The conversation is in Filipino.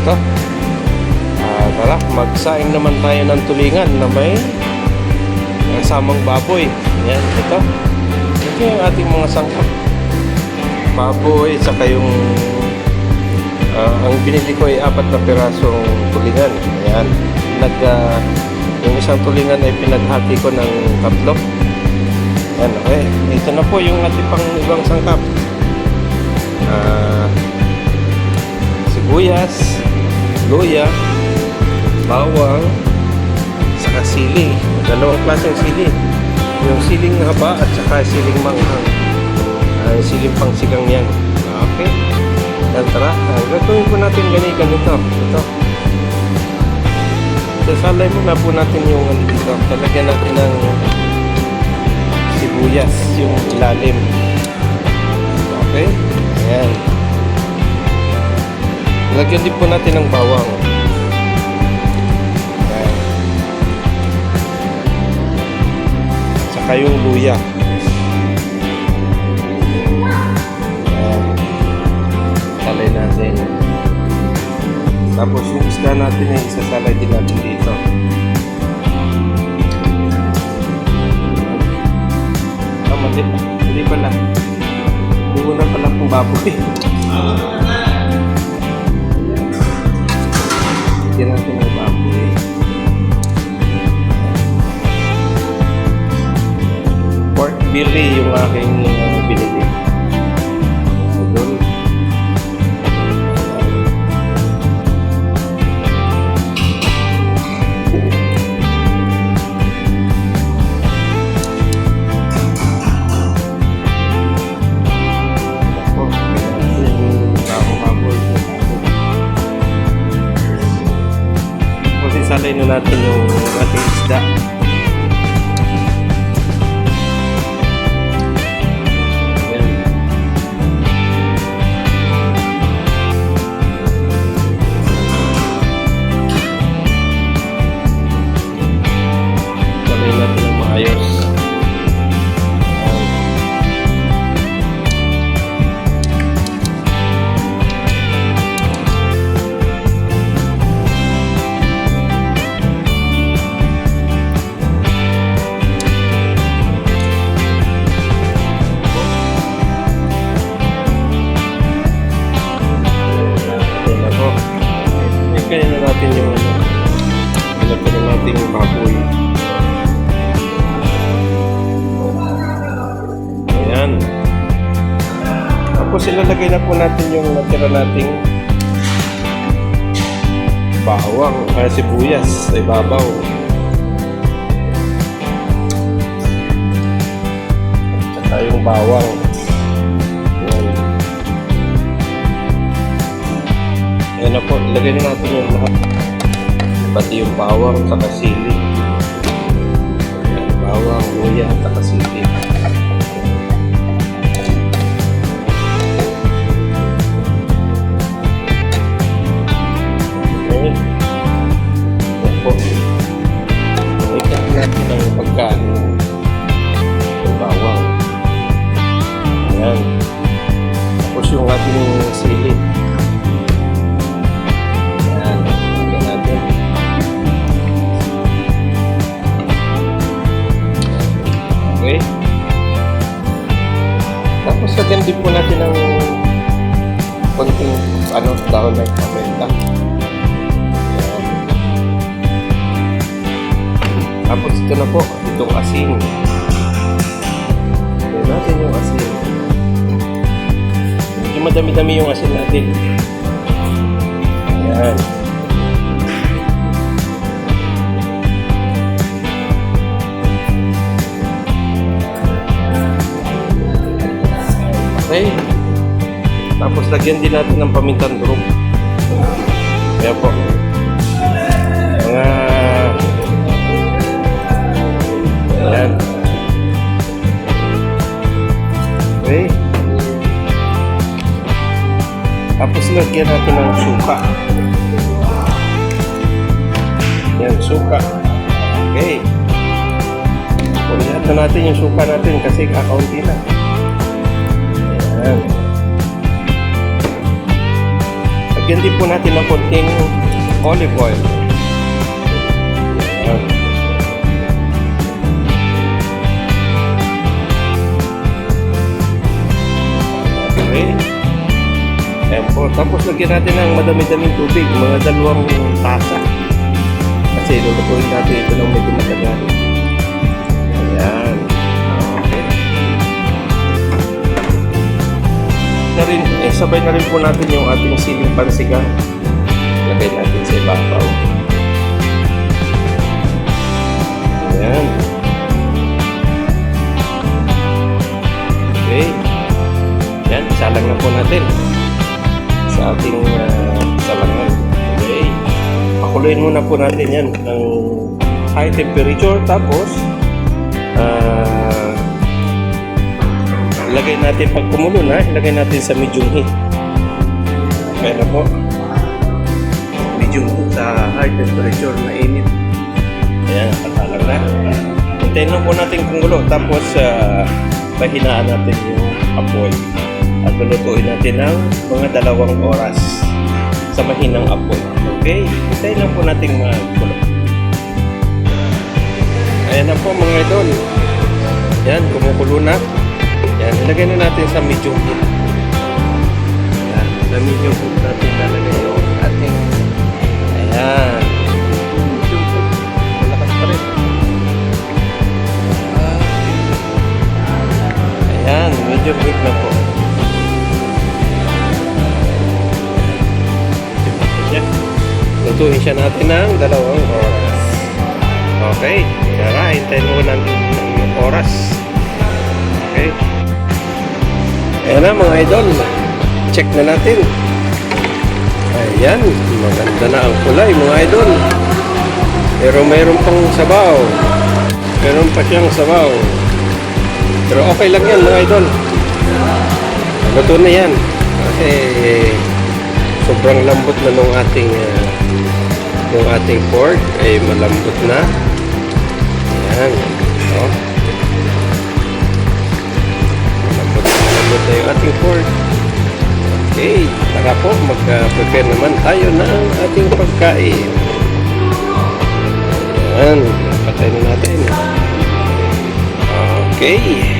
ito. Ah, tara, magsaing naman tayo ng tulingan na may kasamang baboy. Yan, ito. Ito yung ating mga sangkap. Baboy, saka yung ah, ang binili ko ay apat na pirasong tulingan. Ayan. Nag, ah, yung isang tulingan ay pinaghati ko ng tatlo. Ayan, okay. Ito na po yung ating pang ibang sangkap. Ah, sibuyas, luya, bawang, saka sili. Dalawang klaseng sili. Yung siling haba at saka siling manghang. Yung siling pangsigang yan. Okay. Yan, tara. Ah, gagawin po natin gani ganito. Ito. Sasalay muna po natin yung ano dito. Talagyan natin ng sibuyas, yung ilalim. Okay? Ayan. Lagyan din po natin ng bawang. Ayan. Saka yung luya. Ayan. Natin. Tapos yung isda natin ay isasalay din natin dito. Ah, mali. Hindi pala. Na pala kung baboy. Hindi natin ng. Pork belly yung aking uh, natin yung ating. Ikaya na natin yung ano. Na natin yung baboy. Ayan. Tapos ilalagay na po natin yung natira nating bawang kaya sibuyas sa ibabaw. At saka yung bawang. Ayan na po, ilagay na natin yung lahat. Pati yung bawang, saka sili. Ayan, bawang, luya, saka sili. Okay. Ayan po. Ikat natin ang pagkaan ng bawang. Ayan. Tapos yung ating sili. Tapos ito na po, itong asin. Lagyan natin yung asin. Medyo madami-dami yung asin natin. Ayan. Okay. Tapos lagyan din natin ng pamintan durog. Kaya po. Ayan. Okay. Tapos lagyan natin ng suka. Yan, suka. Okay. Kulihan na natin yung suka natin kasi kakaunti na. Ayan. Lagyan din po natin ng konting olive oil. Tapos lagyan natin ng madami-daming tubig, mga dalawang tasa. Kasi lulutuin natin ito ng medyo matagal. Ayan. Okay. Na rin, eh, sabay na rin po natin yung ating siling pansigang. Lagay natin sa ibabaw. Pakuluin muna po natin yan ng high temperature tapos ah ilagay natin pag kumulo na, ilagay natin sa medium heat. Na po. Medium heat sa high temperature na init. Ayan, patalang na. Hintayin lang po natin kumulo tapos uh, pahinaan natin yung apoy. At lulutuin natin ng mga dalawang oras sa mahinang apoy. Okay? Hintayin lang po natin magulo. Ayan na po mga idol. Yan, kumukulo na. Yan, ilagay na natin sa medium heat. Yan, sa medium heat natin siya natin ng dalawang oras. Okay, tara, hintayin mo natin yung oras. Okay. Ayan na mga idol. Check na natin. Ayan, maganda na ang kulay mga idol. Pero mayroon pang sabaw. Meron pa siyang sabaw. Pero okay lang yan mga idol. Luto na yan. Kasi sobrang lambot na nung ating uh, nung ating pork ay malambot na. Ayan. Oh. Malambot na malambot na yung ating pork. Okay. Tara po, mag-prepare naman tayo ng ating pagkain. Ayan. Patay na natin. Okay.